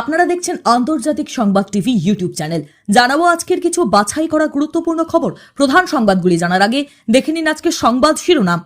আপনারা দেখছেন আন্তর্জাতিক সংবাদ টিভি ইউটিউব চ্যানেল। জানাব আজকের কিছু বাছাই করা গুরুত্বপূর্ণ খবর। প্রধান সংবাদগুলি জানার আগে দেখে নিন আজকের সংবাদ শিরোনাম।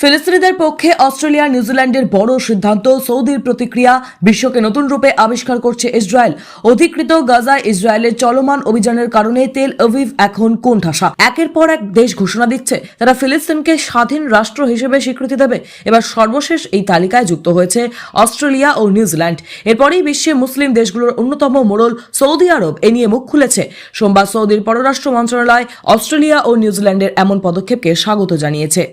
ফিলিস্তিনিদের পক্ষে অস্ট্রেলিয়া, নিউজিল্যান্ডের বড় সিদ্ধান্ত। সৌদির প্রতিক্রিয়া বিশ্বকে নতুন রূপে আবিষ্কার করছে ইসরায়েল। অধিকৃত গাজায় ইসরায়েলের চলমান অভিযানের কারণে তেল অভিভ এখন কোণঠাসা। একের পর এক দেশ ঘোষণা দিচ্ছে, তারা ফিলিস্তিনকে স্বাধীন রাষ্ট্র হিসেবে স্বীকৃতি দেবে। এবার সর্বশেষ এই তালিকায় যুক্ত হয়েছে অস্ট্রেলিয়া ও নিউজিল্যান্ড। এরপরেই বিশ্বে মুসলিম দেশগুলোর অন্যতম মোড়ল সৌদি আরব। এ নিয়ে মুখ খুলেছে। সোমবার সৌদির পররাষ্ট্র মন্ত্রণালয় অস্ট্রেলিয়া ও নিউজিল্যান্ডের এমন পদক্ষেপকে স্বাগত জানিয়েছে।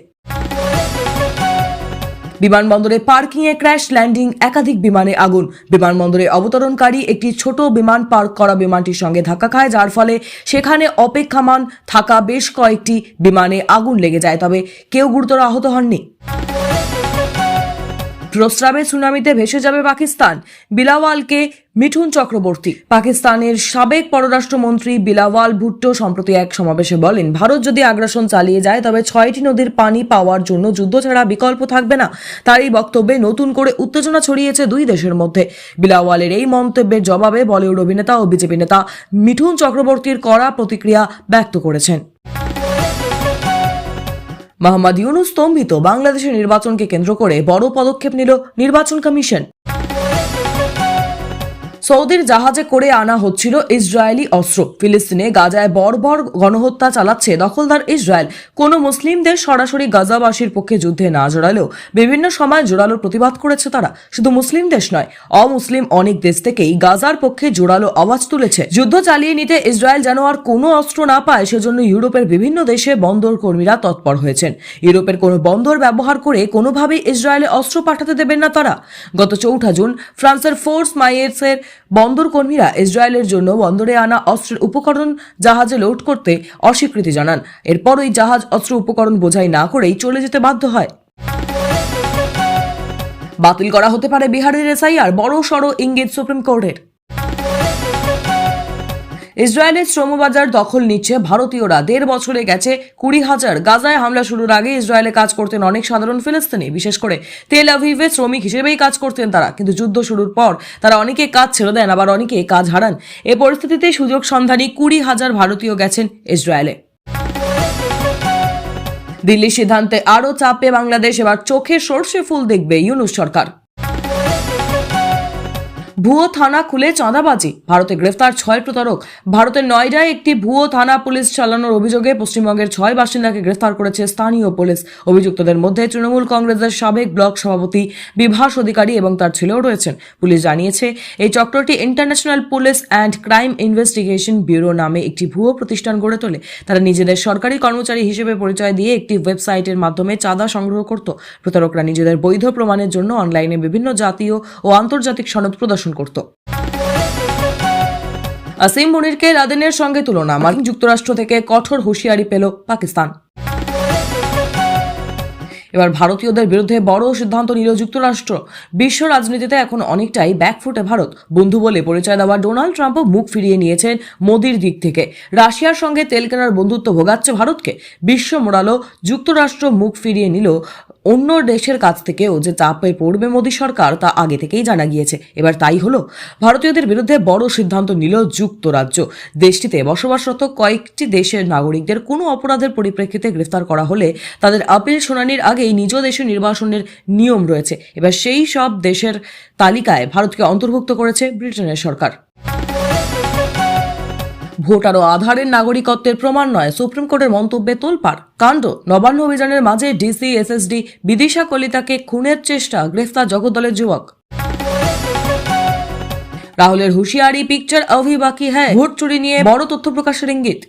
বিমানবন্দরে পার্কিংয়ে ক্র্যাশ ল্যান্ডিং একাধিক বিমানে আগুন। বিমানবন্দরে অবতরণকারী একটি ছোট বিমান পার্ক করা বিমানটির সঙ্গে ধাক্কা খায়, যার ফলে সেখানে অপেক্ষামান থাকা বেশ কয়েকটি বিমানে আগুন লেগে যায়। তবে কেউ গুরুতর আহত হননি। প্রস্রাবে সুনামিতে ভেসে যাবে পাকিস্তান। বিলাওয়ালকে মিঠুন চক্রবর্তী। পাকিস্তানের সাবেক পররাষ্ট্রমন্ত্রী বিলাওয়াল ভুট্টো সম্প্রতি এক সমাবেশে বলেন, ভারত যদি আগ্রাসন চালিয়ে যায়, তবে ছয়টি নদীর পানি পাওয়ার জন্য যুদ্ধ ছাড়া বিকল্প থাকবে না। তার এই বক্তব্যে নতুন করে উত্তেজনা ছড়িয়েছে দুই দেশের মধ্যে। বিলাওয়ালের এই মন্তব্যের জবাবে বলিউড অভিনেতা ও বিজেপি নেতা মিঠুন চক্রবর্তীর কড়া প্রতিক্রিয়া ব্যক্ত করেছেন। মোহাম্মদ ইউনুস স্তম্ভিত বাংলাদেশের নির্বাচনকে কেন্দ্র করে বড় পদক্ষেপ নিল নির্বাচন কমিশন। সৌদির জাহাজে করে আনা হচ্ছিল ইসরায়েলি অস্ত্র। ফিলিস্তিনে গাজায় বর্বর গণহত্যা চালাচ্ছে দখলদার ইসরায়েল। কোনো মুসলিম দেশ সরাসরি গাজাবাসীর পক্ষে যুদ্ধে না জড়ালেও বিভিন্ন সময় জোরালো প্রতিবাদ করেছে তারা। শুধু মুসলিম দেশ নয়, অমুসলিম অনেক দেশ থেকেই গাজার পক্ষে জোরালো আওয়াজ তুলেছে। যুদ্ধ চালিয়ে নিতে ইসরায়েল যেন আর কোনো অস্ত্র না পায়, সেজন্য ইউরোপের বিভিন্ন দেশে বন্দর কর্মীরা তৎপর হয়েছেন। ইউরোপের কোনো বন্দর ব্যবহার করে কোনোভাবেই ইসরায়েলে অস্ত্র পাঠাতে দেবেন না তারা। গত চৌঠা জুন ফ্রান্সের ফোর্স মাইয়েসের বন্দর কর্মীরা ইসরায়েলের জন্য বন্দরে আনা অস্ত্রের উপকরণ জাহাজে লোড করতে অস্বীকৃতি জানান। এরপর ওই জাহাজ অস্ত্র উপকরণ বোঝাই না করেই চলে যেতে বাধ্য হয়। বাতিল করা হতে পারে বিহারের এসআইআর বড় সড় ইঙ্গিত সুপ্রিম কোর্টের। ইসরায়েলের শ্রমবাজার দখল নিচ্ছে ভারতীয়রা। দেড় বছরে গেছে কুড়ি হাজার। গাজায় হামলা শুরুর আগে ইসরায়েলে কাজ করতেন অনেক সাধারণ ফিলিস্তিনি, বিশেষ করে তেল আভিভে শ্রমিক হিসেবেই কাজ করতেন তারা। কিন্তু যুদ্ধ শুরুর পর তারা অনেকে কাজ ছেড়ে দেন, আবার অনেকে কাজ হারান। এ পরিস্থিতিতে সুযোগ সন্ধানী কুড়ি হাজার ভারতীয় গেছেন ইসরায়েলে। দিল্লির সিদ্ধান্তে আরও চাপে বাংলাদেশ। এবার চোখে সর্ষে ফুল দেখবে ইউনুস সরকার। ভুয়ো থানা খুলে চাঁদাবাজি। ভারতে গ্রেফতার ছয় প্রতারক। ভারতের নয়ডায় একটি ভুয়ো থানা পুলিশ চালানোর অভিযোগে পশ্চিমবঙ্গের ছয় বাসিন্দাকে গ্রেফতার করেছে স্থানীয় পুলিশ। অভিযুক্তদের মধ্যে তৃণমূল কংগ্রেসের সাবেক ব্লক সভাপতি, বিভাস অধিকারী এবং তার ছেলেও রয়েছেন। পুলিশ জানিয়েছে, এই চক্রটি international police and crime investigation bureau নামে একটি ভুয়ো প্রতিষ্ঠান গড়ে তোলে। তারা নিজেদের সরকারি কর্মচারী হিসেবে পরিচয় দিয়ে একটি ওয়েবসাইটের মাধ্যমে চাঁদা সংগ্রহ করত। প্রতারকরা নিজেদের বৈধ প্রমাণের জন্য অনলাইনে বিভিন্ন জাতীয় ও আন্তর্জাতিক সনদ প্রদর্শন করত। আসিম মুনিরকে লাদেনের সঙ্গে তুলনা, মার্কিন যুক্তরাষ্ট্র থেকে কঠোর হুঁশিয়ারি পেল পাকিস্তান। এবার ভারতীয়দের বিরুদ্ধে বড় সিদ্ধান্ত নিল যুক্তরাষ্ট্র। বিশ্ব রাজনীতিতে এখন অনেকটাই ব্যাকফুটে ভারত। বন্ধু বলে পরিচয় দেওয়া ডোনাল্ড ট্রাম্পও মুখ ফিরিয়ে নিয়েছেন মোদির দিক থেকে। রাশিয়ার সঙ্গে তেল কেনার বন্ধুত্ব ভোগাচ্ছে ভারতকে। বিশ্ব মোড়ালো যুক্তরাষ্ট্র মুখ ফিরিয়ে নিল অন্য দেশের কাছ থেকেও যে চাপে পড়বে মোদী সরকার তা আগে থেকেই জানা গিয়েছে। এবার তাই হলো, ভারতীয়দের বিরুদ্ধে বড় সিদ্ধান্ত নিল যুক্তরাজ্য। দেশটিতে বসবাসরত কয়েকটি দেশের নাগরিকদের কোনো অপরাধের পরিপ্রেক্ষিতে গ্রেফতার করা হলে তাদের আপিল শুনানির আগেই নিজ দেশে নির্বাসনের নিয়ম রয়েছে। এবার সেই সব দেশের তালিকায় ভারতকে অন্তর্ভুক্ত করেছে ব্রিটেনের সরকার। ভোটার ও আধারের নাগরিকত্বের প্রমাণ নয়। সুপ্রিম কোর্টের মন্তব্যে তোলপাড়। কাণ্ড, নবান্ন অভিযানের মাঝে ডিসি, এসএসডি, বিদিশা কলিতাকে খুনের চেষ্টা, গ্রেফতার জগদ্দলের যুবক। রাহুলের হুঁশিয়ারি, পিকচার অভি বাকি হ্যায়। ভোট চুরি নিয়ে বড় তথ্য প্রকাশের ইঙ্গিত।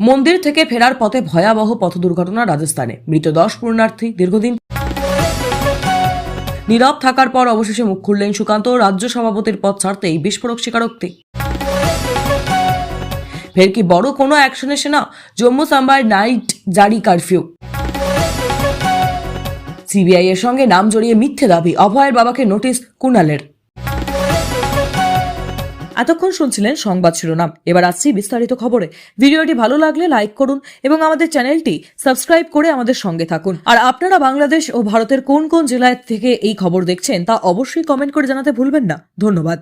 মন্দির থেকে ফেরার পথে ভয়াবহ পথ দুর্ঘটনা রাজস্থানে। মৃত দশ পূর্ণার্থী দীর্ঘদিন নীরব থাকার পর অবশেষে মুখ খুললেন সুকান্ত। রাজ্য সভাপতির পথ ছাড়তে এই বিস্ফোরক স্বীকারোক্তি। ফের কি বড় কোনো অ্যাকশন এসে না জম্মু সাম্বার নাইট জারি কারফিউ সিবিআই এর সঙ্গে নাম জড়িয়ে মিথ্যে দাবি। অভয়ের বাবাকে নোটিশ কুণালের। এতক্ষণ শুনছিলেন সংবাদ শিরোনাম। এবার আসছি বিস্তারিত খবরে। ভিডিওটি ভালো লাগলে লাইক করুন এবং আমাদের চ্যানেলটি সাবস্ক্রাইব করে আমাদের সঙ্গে থাকুন। আর আপনারা বাংলাদেশ ও ভারতের কোন কোন জেলায় থেকে এই খবর দেখছেন তা অবশ্যই কমেন্ট করে জানাতে ভুলবেন না। ধন্যবাদ।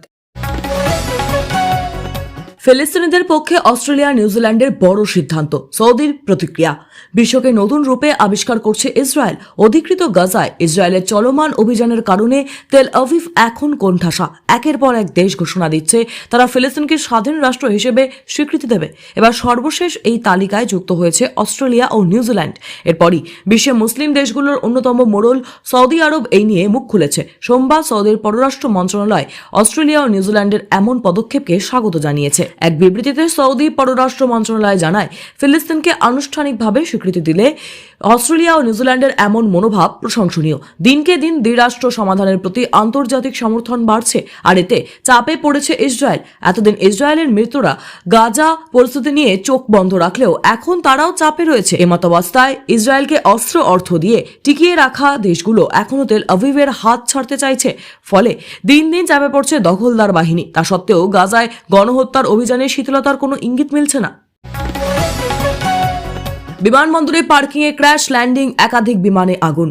ফিলিস্তিনিদের পক্ষে অস্ট্রেলিয়া নিউজিল্যান্ডের বড় সিদ্ধান্ত, সৌদির প্রতিক্রিয়া। বিশ্বকে নতুন রূপে আবিষ্কার করছে ইসরায়েল। অধিকৃত গাজায় ইসরায়েলের চলমান অভিযানের কারণে তেল আভিভ এখন কোণঠাসা। একের পর এক দেশ ঘোষণা দিচ্ছে, তারা ফিলিস্তিনকে স্বাধীন রাষ্ট্র হিসেবে স্বীকৃতি দেবে। এবার সর্বশেষ এই তালিকায় যুক্ত হয়েছে অস্ট্রেলিয়া ও নিউজিল্যান্ড এরপরই বিশ্বে মুসলিম দেশগুলোর অন্যতম মোড়ল সৌদি আরব এই নিয়ে মুখ খুলেছে। সোমবার সৌদির পররাষ্ট্র মন্ত্রণালয় অস্ট্রেলিয়া ও নিউজিল্যান্ডের এমন পদক্ষেপকে স্বাগত জানিয়েছে। এক বিবৃতিতে সৌদি পররাষ্ট্র মন্ত্রণালয় জানায়, ফিলিস্তিনকে আনুষ্ঠানিকভাবে স্বীকৃতি দিলে অস্ট্রেলিয়া ও নিউজিল্যান্ডের এমন মনোভাব প্রশংসনীয়। দিনকে দিন দ্বিরাষ্ট্র সমাধানের প্রতি আন্তর্জাতিক সমর্থন বাড়ছে, আর এতে চাপে পড়েছে ইসরায়েল। এতদিন ইসরায়েলের মৃত্যুরা গাজা পরিস্থিতি নিয়ে চোখ বন্ধ রাখলেও এখন তারাও চাপে রয়েছে। এমতাবস্থায় ইসরায়েলকে অস্ত্র অর্থ দিয়ে টিকিয়ে রাখা দেশগুলো এখনও তেল আভিভের হাত ছাড়তে চাইছে। ফলে দিন দিন চাপে পড়ছে দখলদার বাহিনী। তা সত্ত্বেও গাজায় গণহত্যার অভিযানে শীতলতার কোনো ইঙ্গিত মিলছে না। বিমানবন্দরে পার্কিংয়ে ক্র্যাশ ল্যান্ডিং একাধিক বিমানে আগুন।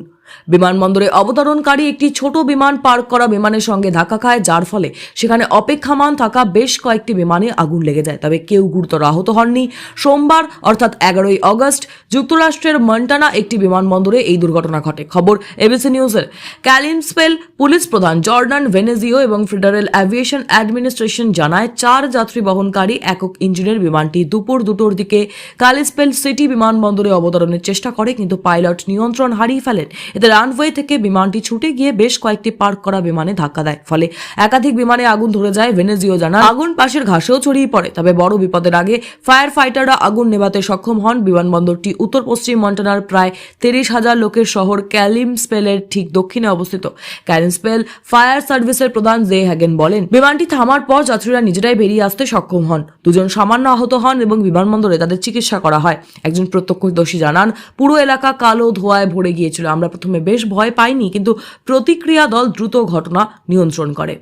বিমানবন্দরে অবতরণকারী একটি ছোট বিমান পার্ক করা বিমানের সঙ্গে ধাক্কা খায়, যার ফলে সেখানে অপেক্ষামান থাকা বেশ কয়েকটি বিমানে আগুন লেগে যায়। তবে কেউ গুরুতর আহত হননি। সোমবার, অর্থাৎ এগারোই অগস্ট, যুক্তরাষ্ট্রের মন্টানা একটি বিমানবন্দরে এই দুর্ঘটনা ঘটে। খবর এবিসি নিউজের। ক্যালিনস্পেল পুলিশ প্রধান জর্ডান ভেনেজিও এবং ফেডারেল অ্যাভিয়েশন অ্যাডমিনিস্ট্রেশন জানায়, চার যাত্রী বহনকারী একক ইঞ্জিনের বিমানটি দুপুর দুটোর দিকে কালিসপেল সিটি বিমানবন্দরে অবতরণের চেষ্টা করে, কিন্তু পাইলট নিয়ন্ত্রণ হারিয়ে ফেলেন। এতে রানওয়ে থেকে বিমানটি ছুটে গিয়ে বেশ কয়েকটি পার্ক করা বিমানে ধাক্কা দেয়। ফলে একাধিক বিমানে আগুন ধরে যায় ভেনেজিও জানা আগুন পাশের ঘাসেও ছড়িয়ে পড়ে। তবে বড় বিপদের আগে ফায়ার ফাইটাররা আগুন নেভাতে সক্ষম হন। বিমানবন্দরটি উত্তর পশ্চিম মন্টানার প্রায় তিরিশ হাজার লোকের শহর ক্যালিমস্পেলের ঠিক দক্ষিণে অবস্থিত। ক্যালিমস্পেল ফায়ার সার্ভিসের প্রধান জে হ্যাগেন বলেন, বিমানটি থামার পর যাত্রীরা নিজেরাই বেরিয়ে আসতে সক্ষম হন। দুজন সামান্য আহত হন এবং বিমানবন্দরে তাদের চিকিৎসা করা হয়। একজন প্রত্যক্ষদর্শী জানান, পুরো এলাকা কালো ধোঁয়ায় ভরে গিয়েছিল। আমরা প্রথমে বেশ ভয় পায়নি কিন্তু প্রতিক্রিয়া দল দ্রুত ঘটনা নিয়ন্ত্রণ করে।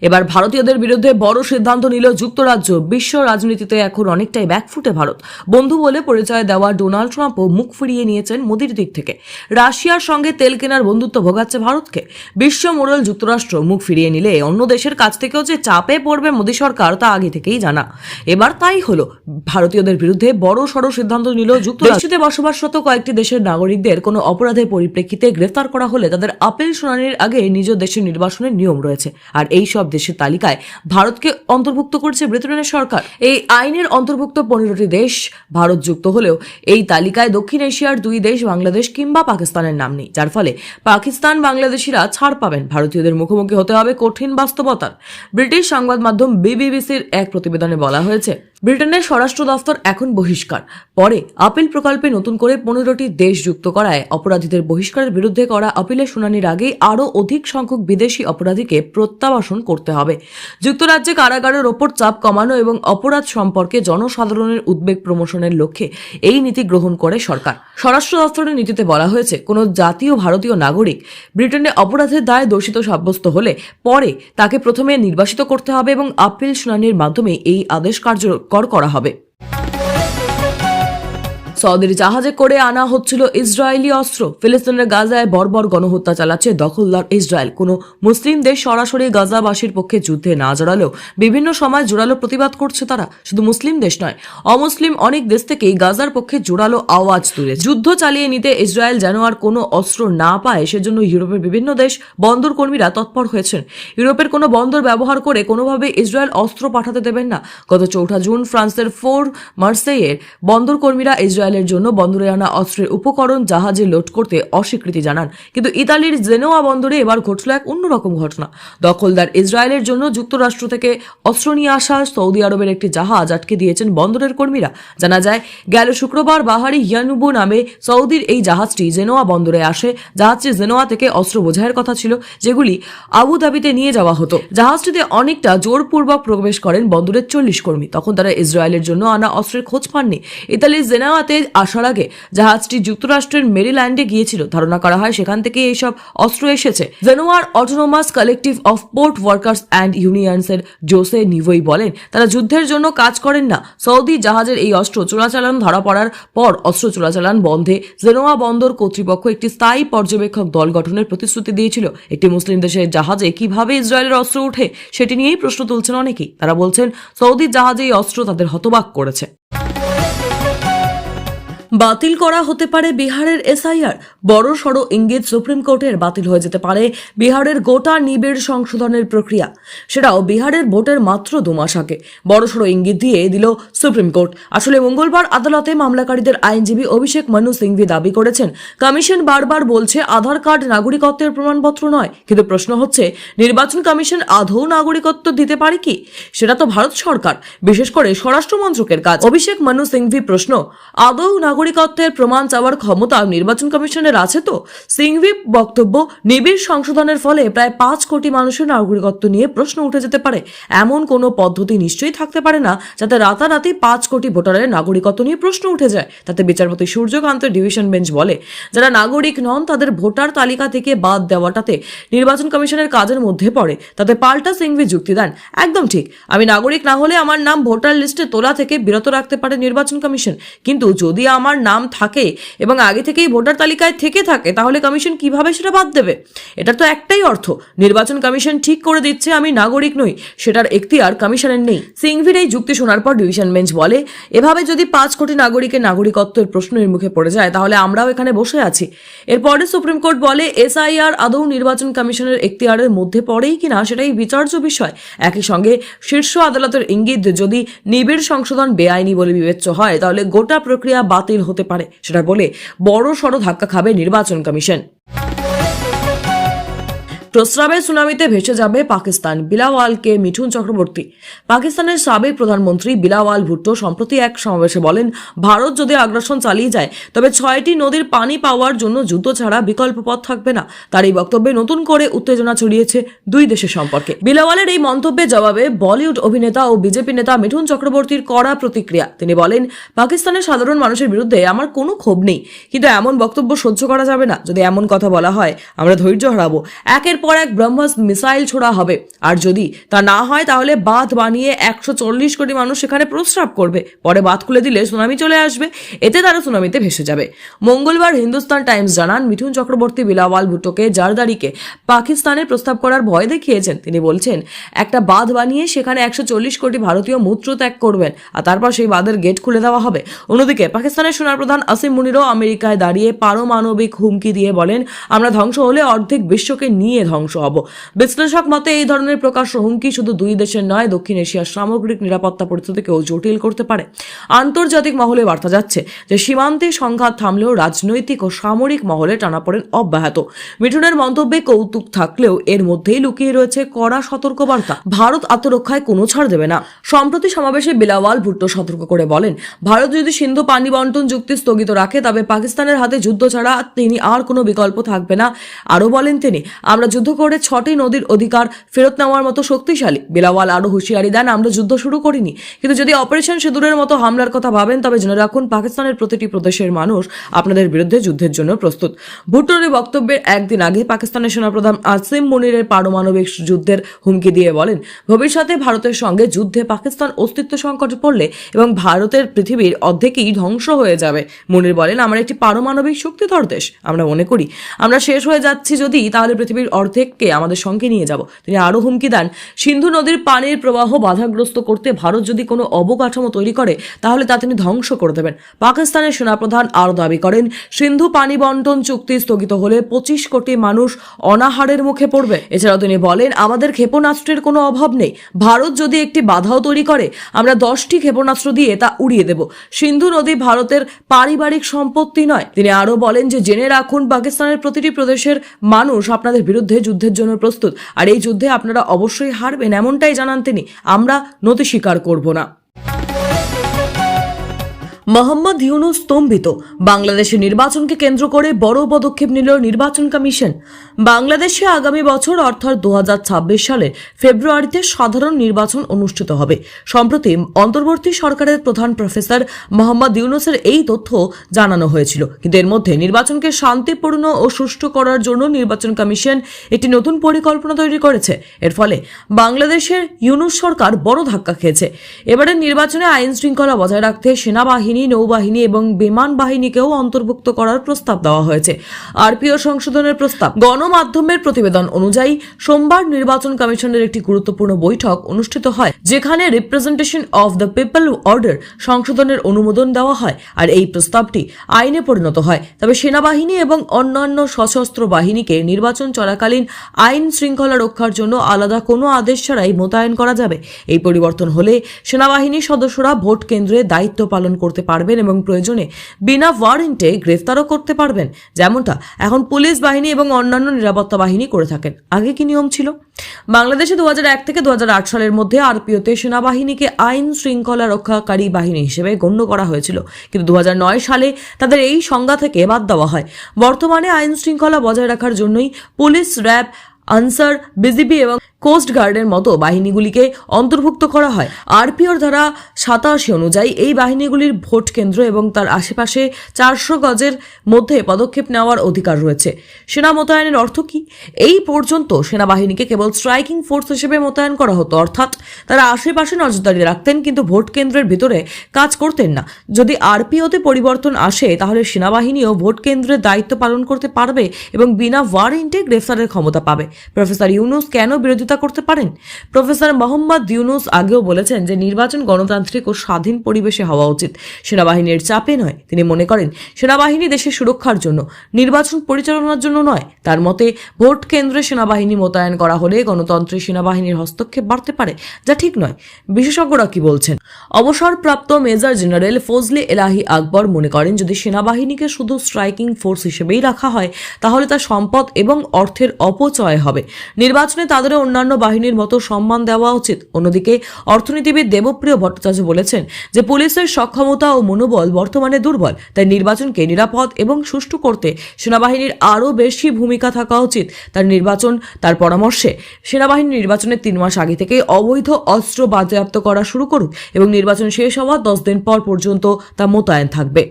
এবার ভারতীয়দের বিরুদ্ধে বড় সিদ্ধান্ত নিল যুক্তরাজ্য। বিশ্ব রাজনীতিতে এখন অনেকটাই ব্যাকফুটে ভারত। বন্ধু বলে পরিচয় দেওয়া ডোনাল্ড ট্রাম্পও মুখ ফিরিয়ে নিয়েছেন মোদির দিক থেকে। রাশিয়ার সঙ্গে তেল কেনার বন্ধুত্ব ভোগাচ্ছে ভারতকে। বিশ্ব মোড়ল যুক্তরাষ্ট্র মুখ ফিরিয়ে নিলে অন্য দেশের কাছ থেকেও যে চাপে পড়বে মোদী সরকার তা আগে থেকেই জানা। এবার তাই হলো, ভারতীয়দের বিরুদ্ধে বড় সড় সিদ্ধান্ত নিল যুক্তরাষ্ট্রে। বসবাসরত কয়েকটি দেশের নাগরিকদের কোনো অপরাধের পরিপ্রেক্ষিতে গ্রেফতার করা হলে তাদের আপিল শুনানির আগে নিজ দেশের নির্বাসনের নিয়ম রয়েছে। আর এই সব দেশের তালিকায় ভারতকে অন্তর্ভুক্ত করছে ব্রিটেনের সরকার। এই আইনের অন্তর্ভুক্ত পনেরোটি দেশ ভারত যুক্ত হলেও এই তালিকায় দক্ষিণ এশিয়ার দুই দেশ, বাংলাদেশ কিংবা পাকিস্তানের নাম নেই। যার ফলে পাকিস্তান বাংলাদেশিরা ছাড় পাবেন। ভারতীয়দের মুখোমুখি হতে হবে কঠিন বাস্তবতার। ব্রিটিশ সংবাদ মাধ্যম বিবিসির এক প্রতিবেদনে বলা হয়েছে ব্রিটেনের স্বরাষ্ট্র দফতর এখন বহিষ্কার। পরে আপিল প্রকল্পে নতুন করে পনেরোটি দেশ যুক্ত করায় অপরাধীদের বহিষ্কারের বিরুদ্ধে করা আপিলের শুনানির আগেই আরও অধিক সংখ্যক বিদেশি অপরাধীকে প্রত্যাবাসন করতে হবে। যুক্তরাজ্যে কারাগারের ওপর চাপ কমানো এবং অপরাধ সম্পর্কে জনসাধারণের উদ্বেগ প্রমোশনের লক্ষ্যে এই নীতি গ্রহণ করে সরকার। স্বরাষ্ট্র দফতরের নীতিতে বলা হয়েছে, কোনো জাতীয় ভারতীয় নাগরিক ব্রিটেনে অপরাধের দায়ে দোষিত সাব্যস্ত হলে পরে তাকে প্রথমে নির্বাসিত করতে হবে এবং আপিল শুনানির মাধ্যমে এই আদেশ কার্যকর করা হবে। সৌদির জাহাজে করে আনা হচ্ছিল ইসরায়েলি অস্ত্র। ফিলিস্তিনের গাজায় বর্বর গণহত্যা চালাচ্ছে দখলদার ইসরায়েল। কোনো মুসলিম দেশ সরাসরি গাজাবাসীর পক্ষে যুদ্ধে না জড়ালেও বিভিন্ন সময় জোরালো প্রতিবাদ করছে তারা। শুধু মুসলিম দেশ নয়, অমুসলিম অনেক দেশ থেকেই গাজার পক্ষে জোরালো আওয়াজ তুলে যুদ্ধ চালিয়ে নিতে ইসরায়েল যেন আর কোনো অস্ত্র না পায়, সেজন্য ইউরোপের বিভিন্ন দেশ বন্দর কর্মীরা তৎপর হয়েছেন। ইউরোপের কোনো বন্দর ব্যবহার করে কোনোভাবে ইসরায়েল অস্ত্র পাঠাতে দেবেন না। গত চৌঠা জুন ফ্রান্সের ফোর মার্সেইয়ের বন্দর কর্মীরা ইসরায়েলের জন্য বন্দরে আনা অস্ত্রের উপকরণ, জাহাজে লোড করতে অস্বীকৃতি জানান। কিন্তু ইতালির জেনোয়া বন্দরে এবার ঘটল এক অন্যরকম ঘটনা। দখলদার ইসরায়েলের জন্য যুক্তরাষ্ট্র থেকে অস্ত্র নিয়ে আসা সৌদি আরবের একটি জাহাজ আটকে দিয়েছেন বন্দরের কর্মীরা। জানা যায়, গেল শুক্রবার বাহারি ইয়ানুবু নামে সৌদির এই জাহাজটি জেনোয়া বন্দরে আসে। জাহাজটি জেনোয়া থেকে অস্ত্র বোঝাইয়ের কথা ছিল, যেগুলি আবুধাবিতে নিয়ে যাওয়া হতো। জাহাজটিতে অনেকটা জোরপূর্বক প্রবেশ করেন বন্দরের চল্লিশ কর্মী। তখন তারা ইসরায়েলের জন্য আনা অস্ত্রের খোঁজ পাননি। ইতালির জেনাওয়াতে ভারতে আসার আগে জাহাজটি যুক্তরাষ্ট্রের মেরিল্যান্ডে গিয়েছিল। ধারণা করা হয় সেখান থেকে এইসব অস্ত্র এসেছে। জেনোয়ার autonomous collective of port workers and ইউনিয়নসের Jose নিভই বলেন, তারা যুদ্ধের জন্য কাজ করেন না। সৌদি জাহাজের এই অস্ত্র চোরাচালান ধরা পড়ার পর অস্ত্র চোরাচালান বন্ধে জেনোয়া বন্দর কর্তৃপক্ষ একটি স্থায়ী পর্যবেক্ষক দল গঠনের প্রতিশ্রুতি দিয়েছিল। একটি মুসলিম দেশের জাহাজে কীভাবে ইসরায়েলের অস্ত্র ওঠে সেটি নিয়েই প্রশ্ন তুলছেন অনেকেই। তারা বলছেন, সৌদি জাহাজে এই অস্ত্র তাদের হতবাক করেছে। বাতিল করা হতে পারে বিহারের এসআইআর। বড় সড় ইঙ্গিত সুপ্রিম কোর্টের বাতিল হয়ে যেতে পারে বিহারের গোটা নিবিড় সংশোধনের প্রক্রিয়া। সেটাও বিহারের ভোটের মাত্র দু মাস আগে। বড় সড় ইঙ্গিত দিয়ে দিল সুপ্রিম কোর্ট। আসলে মঙ্গলবার আদালতে মামলাকারীদের আইনজীবী অভিষেক মনু সিংভি দাবি করেছেন, কমিশন বারবার বলছে আধার কার্ড নাগরিকত্বের প্রমাণপত্র নয়। কিন্তু প্রশ্ন হচ্ছে, নির্বাচন কমিশন আদৌ নাগরিকত্ব দিতে পারে কি? সেটা তো ভারত সরকার। বিশেষ করে স্বরাষ্ট্র মন্ত্রকের কাজ। অভিষেক মনু সিংভি প্রশ্ন, আদৌ নাগরিকত্বের প্রমাণ চাওয়ার ক্ষমতা নির্বাচন কমিশনের আছে তো? সিংভি বক্তব্য, নিবিড় সংশোধনের ফলে প্রায় পাঁচ কোটি মানুষের নাগরিকত্ব নিয়ে প্রশ্ন উঠে যেতে পারে। এমন কোনো পদ্ধতি নিশ্চয়ই থাকতে পারে না, যাতে রাতারাতি পাঁচ কোটি ভোটারের নাগরিকত্ব নিয়ে প্রশ্ন উঠে যায়, তাতে বিচারপতি সূর্যকান্তের ডিভিশন বেঞ্চ বলে। যারা নাগরিক নন, তাদের ভোটার তালিকা থেকে বাদ দেওয়াটাতে নির্বাচন কমিশনের কাজের মধ্যে পড়ে। তাতে পাল্টা সিংভি যুক্তি দেন। একদম ঠিক। আমি নাগরিক না হলে আমার নাম ভোটার লিস্টে তোলা থেকে বিরত রাখতে পারে নির্বাচন কমিশন। কিন্তু যদি আমার নাম থাকে এবং আগে থেকেই ভোটার তালিকায় থেকে থাকে, তাহলে কমিশন কীভাবে সেটা বাদ দেবে? এটা তো একটাই অর্থ। নির্বাচন কমিশন ঠিক করে দিচ্ছে, আমি নাগরিক নই, সেটার এখতিয়ার কমিশনের নেই। সিংভির এই যুক্তি শোনার পর ডিভিশন বেঞ্চ বলে, এভাবে যদি পাঁচ কোটি নাগরিকের নাগরিকত্বের প্রশ্নের মুখে পড়ে যায়, তাহলে আমরাও এখানে বসে আছি। এরপরে সুপ্রিম কোর্ট বলে, এসআইআর আদৌ নির্বাচন কমিশনের এখতিয়ারের মধ্যে পড়েই কিনা সেটাই বিচার্য বিষয়। একই সঙ্গে শীর্ষ আদালতের ইঙ্গিত, যদি নিবিড় সংশোধন বেআইনি বলে বিবেচ্য হয়, তাহলে গোটা প্রক্রিয়া বাতিল হতে পারে। সেটা বলে বড় সড় ধাক্কা খাবে নির্বাচন কমিশন। প্রস্রাবের সুনামিতে ভেসে যাবে পাকিস্তান। বিলাওয়ালকে মিঠুন চক্রবর্তী। পাকিস্তানের সাবেক প্রধানমন্ত্রী বিলাওয়াল ভুট্টো সম্প্রতি এক সমাবেশে বলেন, ভারত যদি আগ্রাসন চালিয়ে যায়, তবে ছয়টি নদীর পানি পাওয়ার জন্য যুদ্ধ ছাড়া বিকল্প পথ থাকবে না। তার এই বক্তব্যে নতুন করে উত্তেজনা ছড়িয়েছে দুই দেশের সম্পর্কে। বিলাওয়ালের এই মন্তব্যের জবাবে বলিউড অভিনেতা ও বিজেপি নেতা মিঠুন চক্রবর্তীর কড়া প্রতিক্রিয়া। তিনি বলেন, পাকিস্তানের সাধারণ মানুষের বিরুদ্ধে আমার কোনো ক্ষোভ নেই, কিন্তু এমন বক্তব্য সহ্য করা যাবে না। যদি এমন কথা বলা হয়, আমরা ধৈর্য হারাবো। একের পর এক ব্রহ্মস মিসাইল ছোড়া হবে। আর যদি তা না হয়, তাহলে বাঁধ বানিয়ে একশো চল্লিশ কোটি মানুষ সেখানে প্রস্রাব করবে। পরে বাঁধ খুলে দিলে সুনামি চলে আসবে। এতে তারা সুনামিতে ভেসে যাবে। মঙ্গলবার হিন্দুস্তান টাইমস জানান, মিঠুন চক্রবর্তী বিলাওয়াল ভুট্টোকে জারদারিকে পাকিস্তানে প্রস্তাব করার ভয় দেখিয়েছেন। তিনি বলছেন, একটা বাঁধ বানিয়ে সেখানে একশো চল্লিশ কোটি ভারতীয় মূত্র ত্যাগ করবেন, আর তারপর সেই বাঁধের গেট খুলে দেওয়া হবে। অন্যদিকে পাকিস্তানের সোনার প্রধান আসিম মুনিরও আমেরিকায় দাঁড়িয়ে পারমাণবিক হুমকি দিয়ে বলেন, আমরা ধ্বংস হলে অর্ধেক বিশ্বকে নিয়ে ধ্বংস হব। বিশ্লেষক মতে, এই ধরনের প্রকাশ্য হুমকি শুধু দুই দেশের নয়, দক্ষিণ এশিয়ার সামগ্রিক নিরাপত্তা পরিস্থিতিকেও জটিল করতে পারে। আন্তর্জাতিক মহলে বার্তা যাচ্ছে যে, সীমান্তে সংঘাত থামলেও রাজনৈতিক ও সামরিক মহলে টানাপড়েন অব্যাহত। মিঠুনের মন্তব্যে কৌতুক থাকলেও এর মধ্যেই লুকিয়ে রয়েছে কড়া সতর্কবার্তা। ভারত আত্মরক্ষায় কোনো ছাড় দেবে না। সম্প্রতি সমাবেশে বিলাওয়াল ভুট্টো সতর্ক করে বলেন, ভারত যদি সিন্ধু পানি বন্টন চুক্তি স্থগিত রাখে, তবে পাকিস্তানের হাতে যুদ্ধ ছাড়া তিনি আর কোনো বিকল্প থাকবে না। আরও বলেন তিনি, আমরা যুদ্ধ করে ছটি নদীর অধিকার ফেরত নেওয়ার মতো শক্তিশালী। বিলাওয়াল আরও হুঁশিয়ারি দেন, আমরা যুদ্ধ শুরু করিনি। কিন্তু যদি অপারেশন সিঁদুরের মতো হামলার কথা ভাবেন, তবে জেনে রাখুন, পাকিস্তানের প্রতিটি প্রদেশের মানুষ আপনাদের বিরুদ্ধে যুদ্ধের জন্য প্রস্তুত। ভুট্টোর বক্তব্যের একদিন আগে পাকিস্তানের সেনাপ্রধান আসিম মুনিরের পারমাণবিক যুদ্ধের হুমকি দিয়ে বলেন, ভবিষ্যতে ভারতের সঙ্গে যুদ্ধে পাকিস্তান অস্তিত্ব সংকট পড়লে এবং ভারতের পৃথিবীর অর্ধেকই ধ্বংস হয়ে যাবে। মুনির বলেন, আমরা একটি পারমাণবিক শক্তিধর দেশ, আমরা মনে করি। আমরা শেষ হয়ে যাচ্ছি যদি, তাহলে পৃথিবীর অর্ধেককে আমাদের সঙ্গে নিয়ে যাব। তিনি আরও হুমকি দেন, সিন্ধু নদীর পানির প্রবাহ বাধাগ্রস্ত করতে ভারত যদি কোনো অবকাঠামো তৈরি করে, তাহলে তা তিনি ধ্বংস করে দেবেন। পাকিস্তানের সেনাপ্রধান আরও দাবি করেন, সিন্ধু পানি বন্টন চুক্তি স্থগিত হলে পঁচিশ কোটি মানুষ অনাহারের মুখে পড়বে। এছাড়াও তিনি বলেন, আমাদের ক্ষেপণাস্ত্রের কোনো অভাব নেই। ভারত যদি একটি বাধাও তৈরি করে, আমরা দশটি ক্ষেপণাস্ত্র দিয়ে তা উড়িয়ে দেব। সিন্ধু নদী ভারতের পারিবারিক সম্পত্তি নয়। তিনি আরও বলেন যে, জেনে রাখুন, পাকিস্তানের প্রতিটি প্রদেশের মানুষ আপনাদের বিরুদ্ধে যুদ্ধের জন্য প্রস্তুত। আর এই যুদ্ধে আপনারা অবশ্যই হারবেন, এমনটাই জানান তিনি। আমরা নতি স্বীকার করব না। মোহাম্মদ ইউনুস স্তম্ভিত। বাংলাদেশের নির্বাচনকে কেন্দ্র করে বড় পদক্ষেপ নিল নির্বাচন কমিশন। বাংলাদেশে আগামী বছর, অর্থাৎ দু সালের ফেব্রুয়ারিতে সাধারণ নির্বাচন অনুষ্ঠিত হবে। সম্প্রতি অন্তর্বর্তী সরকারের প্রধান প্রফেসর মোহাম্মদ ইউনুসের এই তথ্য জানানো হয়েছিল। কিন্তু এর মধ্যে নির্বাচনকে শান্তিপূর্ণ ও সুষ্ঠু করার জন্য নির্বাচন কমিশন একটি নতুন পরিকল্পনা তৈরি করেছে। এর ফলে বাংলাদেশের ইউনুস সরকার বড় ধাক্কা খেয়েছে। এবারের নির্বাচনে আইন শৃঙ্খলা বজায় রাখতে সেনাবাহিনী নৌবাহিনী এবং বিমান বাহিনীকেও অন্তর্ভুক্ত করার প্রস্তাব দেওয়া হয়েছে। আরপিও সংশোধনের প্রস্তাব। গণমাধ্যমের প্রতিবেদন অনুযায়ী, সোমবার নির্বাচন কমিশনের একটি গুরুত্বপূর্ণ বৈঠক অনুষ্ঠিত হয়, যেখানে representation of the people order সংশোধনের অনুমোদন দেওয়া হয় আর এই প্রস্তাবটি আইনে পরিণত হয়। তবে সেনাবাহিনী এবং অন্যান্য সশস্ত্র বাহিনীকে নির্বাচন চলাকালীন আইন শৃঙ্খলা রক্ষার জন্য আলাদা কোনো আদেশ ছাড়াই মোতায়েন করা যাবে। এই পরিবর্তন হলে সেনাবাহিনীর সদস্যরা ভোট কেন্দ্রে দায়িত্ব পালন করতে পারবেন এবং প্রয়োজনে বিনা ওয়ারেন্টে গ্রেফতারও করতে পারবেন। যেমনটা এখন পুলিশ বাহিনী এবং অন্যান্য নিরাপত্তা বাহিনী করে থাকেন। আগে কি নিয়ম ছিল? বাংলাদেশে দু এক থেকে দুহাজার আট সালের মধ্যে আরপিওতে সেনাবাহিনীকে আইন শৃঙ্খলা রক্ষাকারী বাহিনী হিসেবে গণ্য করা হয়েছিল। কিন্তু দু হাজার নয় সালে তাদের এই সংজ্ঞা থেকে বাদ দেওয়া হয়। বর্তমানে আইন শৃঙ্খলা বজায় রাখার জন্যই পুলিশ, র্যাব, আনসার, বিজিবি এবং কোস্ট গার্ডের মতো বাহিনীগুলিকে অন্তর্ভুক্ত করা হয়। আরপিওর ধারা সাতাশি অনুযায়ী এই বাহিনীগুলির ভোট কেন্দ্র এবং তার আশেপাশে চারশো গজের মধ্যে পদক্ষেপ নেওয়ার অধিকার রয়েছে। সেনা মোতায়েনের অর্থ কি? এই পর্যন্ত সেনাবাহিনীকে কেবল স্ট্রাইকিং ফোর্স হিসেবে মোতায়েন করা হতো, অর্থাৎ তারা আশেপাশে নজরদারি রাখতেন কিন্তু ভোট কেন্দ্রের ভিতরে কাজ করতেন না। যদি আরপিওতে পরিবর্তন আসে, তাহলে সেনাবাহিনীও ভোট কেন্দ্রের দায়িত্ব পালন করতে পারবে এবং বিনা ওয়ারেন্টে গ্রেফতারের ক্ষমতা পাবে। প্রফেসর ইউনুস কেন বিরোধিতা করতে পারেন? প্রফেসর মোহাম্মদ ইউনুস আগেও বলেছেন যে নির্বাচন গণতান্ত্রিক ও স্বাধীন পরিবেশে হওয়া উচিত। সেনাবাহিনীর চাপে নয়। তিনি মনে করেন, সেনাবাহিনী দেশের সুরক্ষার জন্য, নির্বাচন পরিচালনার জন্য নয়। তার মতে, ভোট কেন্দ্রে সেনাবাহিনী মোতায়েন করা হলে গণতন্ত্রে সেনাবাহিনীর হস্তক্ষেপ বাড়তে পারে, যা ঠিক নয়। বিশেষজ্ঞরা কি বলছেন? অবসরপ্রাপ্ত মেজর জেনারেল ফজলে এলাহি আকবর মনে করেন, যদি সেনাবাহিনীকে শুধু স্ট্রাইকিং ফোর্স হিসেবেই রাখা হয়, তাহলে তা সম্পদ এবং অর্থের অপচয় হবে। নির্বাচনে তাদেরও অন্যান্য বাহিনীর মতো সম্মান দেওয়া উচিত। অন্যদিকে, অর্থনীতিবিদ দেবপ্রিয় ভট্টাচার্য বলেছেন যে, পুলিশের সক্ষমতা ও মনোবল বর্তমানে দুর্বল, তাই নির্বাচনকে নিরাপদ এবং সুষ্ঠু করতে সেনাবাহিনীর আরও বেশি ভূমিকা থাকা উচিত। তার নির্বাচন, তার পরামর্শে, সেনাবাহিনী নির্বাচনের তিন মাস আগে থেকে অবৈধ অস্ত্র বাজেয়াপ্ত করা শুরু করুক এবং নির্বাচন শেষ হওয়ার দশ দিন পর পর্যন্ত তা মোতায়েন থাকবে।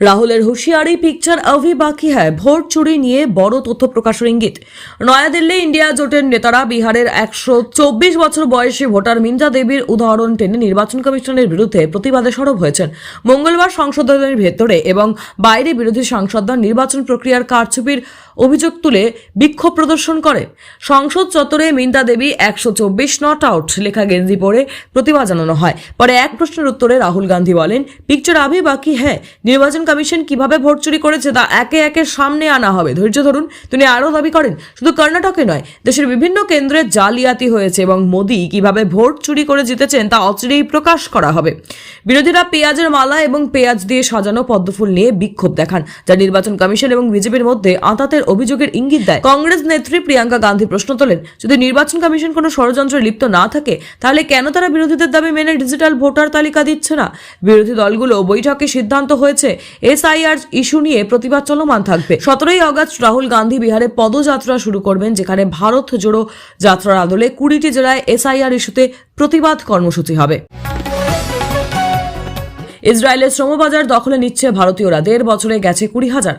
রাহুলের হুঁশিয়ারি পিকচার অভি বাকি হ্যায়। ভোট চুরি নিয়ে বড় তথ্য প্রকাশের ইঙ্গিত। নয়াদিল্লি ইন্ডিয়া জোটের নেতারা বিহারের একশো চব্বিশ বছর বয়সী ভোটার মিন্জা দেবীর উদাহরণ টেনে নির্বাচন কমিশনের বিরুদ্ধে প্রতিবাদে সরব হয়েছেন। মঙ্গলবার সংসদের ভেতরে এবং বাইরে বিরোধী সাংসদরা নির্বাচন প্রক্রিয়ার কারচুপির অভিযোগ তুলে বিক্ষোভ প্রদর্শন করে। সংসদ চত্বরে মিন্তা দেবী একশো চব্বিশ নট আউট, লেখা গেঞ্জি পরে প্রতিবাদ জানানো হয়। পরে এক প্রশ্নের উত্তরে রাহুল গান্ধী বলেন পিকচার আভি বাকি হ্যাঁ নির্বাচন কমিশন কীভাবে ভোট চুরি করেছে তা একে একে সামনে আনা হবে। ধৈর্য ধরুন, তিনি আরও দাবি করেন, শুধু কর্ণাটকে নয়, দেশের বিভিন্ন কেন্দ্রে জালিয়াতি হয়েছে এবং মোদি কীভাবে ভোট চুরি করে জিতেছেন তা অচিরেই প্রকাশ করা হবে। বিরোধীরা পেঁয়াজের মালা এবং পেঁয়াজ দিয়ে সাজানো পদ্মফুল নিয়ে বিক্ষোভ দেখান, যা নির্বাচন কমিশন এবং বিজেপির মধ্যে আঁতাতের অভিযোগের ইঙ্গিত দেয়। কংগ্রেস নেত্রী প্রিয়াঙ্কা গান্ধী প্রশ্ন তোলেন, যদি নির্বাচন কমিশন কোনো ষড়যন্ত্রে লিপ্ত না থাকে, তাহলে কেন তারা বিরোধীদের দাবি মেনে ডিজিটাল ভোটার তালিকা দিচ্ছে না? বিরোধী দলগুলো বৈঠকে সিদ্ধান্ত হয়েছে এসআইআর ইস্যু নিয়ে প্রতিবাদ চলমান থাকবে। সতেরোই আগস্ট রাহুল গান্ধী বিহারে পদযাত্রা শুরু করবেন, যেখানে ভারত জোড়ো যাত্রার আদলে কুড়িটি জেলায় এসআইআর ইস্যুতে প্রতিবাদ কর্মসূচি হবে। ইসরায়েলের শ্রমবাজার দখলে নিচ্ছে ভারতীয়রা। দেড় বছরে গেছে কুড়ি হাজার।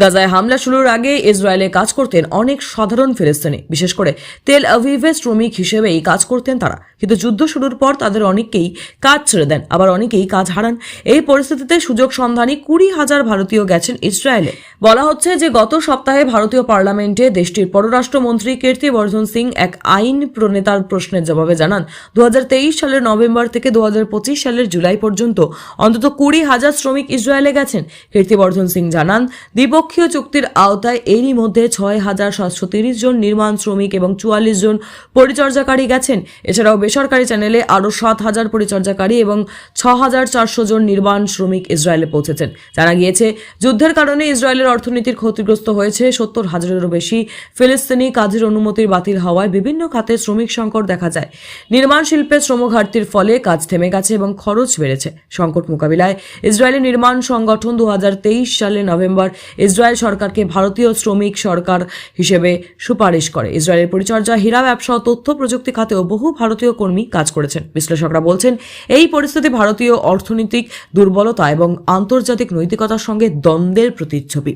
গাজায় হামলা শুরুর আগে ইসরায়েলে কাজ করতেন অনেক সাধারণ ফিলিস্তিনি। বিশেষ করে তেল আভিভে শ্রমিক হিসেবেই কাজ করতেন তারা। কিন্তু যুদ্ধ শুরুর পর তাদের অনেককেই কাজ ছেড়ে দেন, আবার অনেকেই কাজ হারান। এই পরিস্থিতিতে সুযোগ সন্ধানী কুড়ি হাজার ভারতীয় গেছেন ইসরায়েলে। বলা হচ্ছে যে, গত সপ্তাহে ভারতীয় পার্লামেন্টে দেশটির পররাষ্ট্রমন্ত্রী কীর্তিবর্ধন সিং এক আইন প্রণেতার প্রশ্নের জবাবে জানান দু হাজার তেইশ সালের নভেম্বর থেকে দু হাজার পঁচিশ সালের জুলাই পর্যন্ত অন্তত কুড়ি হাজার শ্রমিক ইসরায়েলে গেছেন। কীর্তি কীর্তিবর্ধন সিং জানান দ্বিপক্ষীয় চুক্তির আওতায় এরই মধ্যে ছয় হাজার সাতশো তিরিশ জন নির্মাণ শ্রমিক এবং চুয়াল্লিশ জন পরিচর্যাকারী গেছেন। এছাড়াও বেসরকারি চ্যানেলে আরও সাত হাজার পরিচর্যাকারী এবং ছ হাজার চারশো জন নির্মাণ শ্রমিক ইসরায়েলে পৌঁছেছেন। জানা গিয়েছে, যুদ্ধের কারণে ইসরায়েলের অর্থনীতির ক্ষতিগ্রস্ত হয়েছে সত্তর হাজারেরও বেশি ফিলিস্তিনি কাজের অনুমতির বাতিল হওয়ায় বিভিন্ন খাতে শ্রমিক সংকট দেখা যায়। নির্মাণ শিল্পে শ্রমঘাটতির ফলে কাজ থেমে গেছে এবং খরচ বেড়েছে। সংকট মোকাবিলায় ইসরায়েলি নির্মাণ সংগঠন দু হাজার তেইশ সালে নভেম্বর ইসরায়েল সরকারকে ভারতীয় শ্রমিক সরকার হিসেবে সুপারিশ করে। ইসরায়েলের পরিচর্যা হীরা ব্যবসা তথ্য প্রযুক্তি খাতেও বহু ভারতীয় কর্মী কাজ করেছেন। বিশ্লেষকরা বলছেন, এই পরিস্থিতি ভারতীয় অর্থনৈতিক দুর্বলতা এবং আন্তর্জাতিক নৈতিকতার সঙ্গে দ্বন্দ্বের প্রতিচ্ছবি।